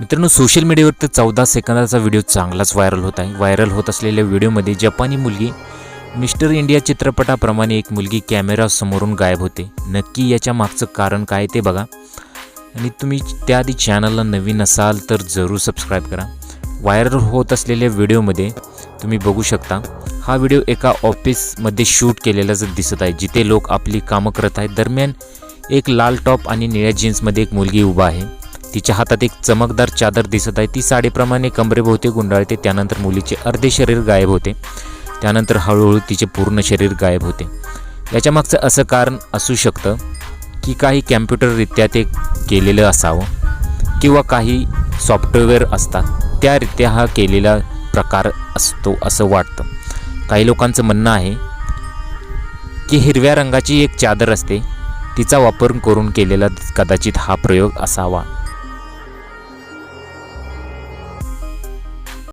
मित्रांनो सोशल मीडियावर तर चौदा सेकंदाचा व्हिडिओ चांगलाच व्हायरल होत आहे. व्हायरल होत असलेल्या व्हिडिओमध्ये जपानी मुलगी मिस्टर इंडिया चित्रपटाप्रमाणे एक मुलगी कॅमेरा समोरून गायब होते. नक्की याच्या मागचं कारण काय ते बघा. आणि तुम्ही त्याआधी चॅनलला नवीन असाल तर जरूर सबस्क्राईब करा. व्हायरल होत असलेल्या व्हिडिओमध्ये तुम्ही बघू शकता हा व्हिडिओ एका ऑफिसमध्ये शूट केलेला जर दिसत आहे जिथे लोक आपली कामं करत आहेत. दरम्यान एक लाल टॉप आणि निळ्या जीन्समध्ये एक मुलगी उभा आहे. तिच्या हातात एक चमकदार चादर दिसत आहे. ती साडीप्रमाणे कमरेभोवती गुंडाळते. त्यानंतर मुलीचे अर्धे शरीर गायब होते. त्यानंतर हळूहळू तिचे पूर्ण शरीर गायब होते. याच्या मागचं असं कारण असू शकतं की काही कॅम्प्युटररित्या ते केलेलं असावं किंवा काही सॉफ्टवेअर असतात. त्यारित्या हा केलेला प्रकार असतो असं वाटतं. काही लोकांचं म्हणणं आहे की हिरव्या रंगाची एक चादर असते. तिचा वापर करून केलेला कदाचित हा प्रयोग असावा.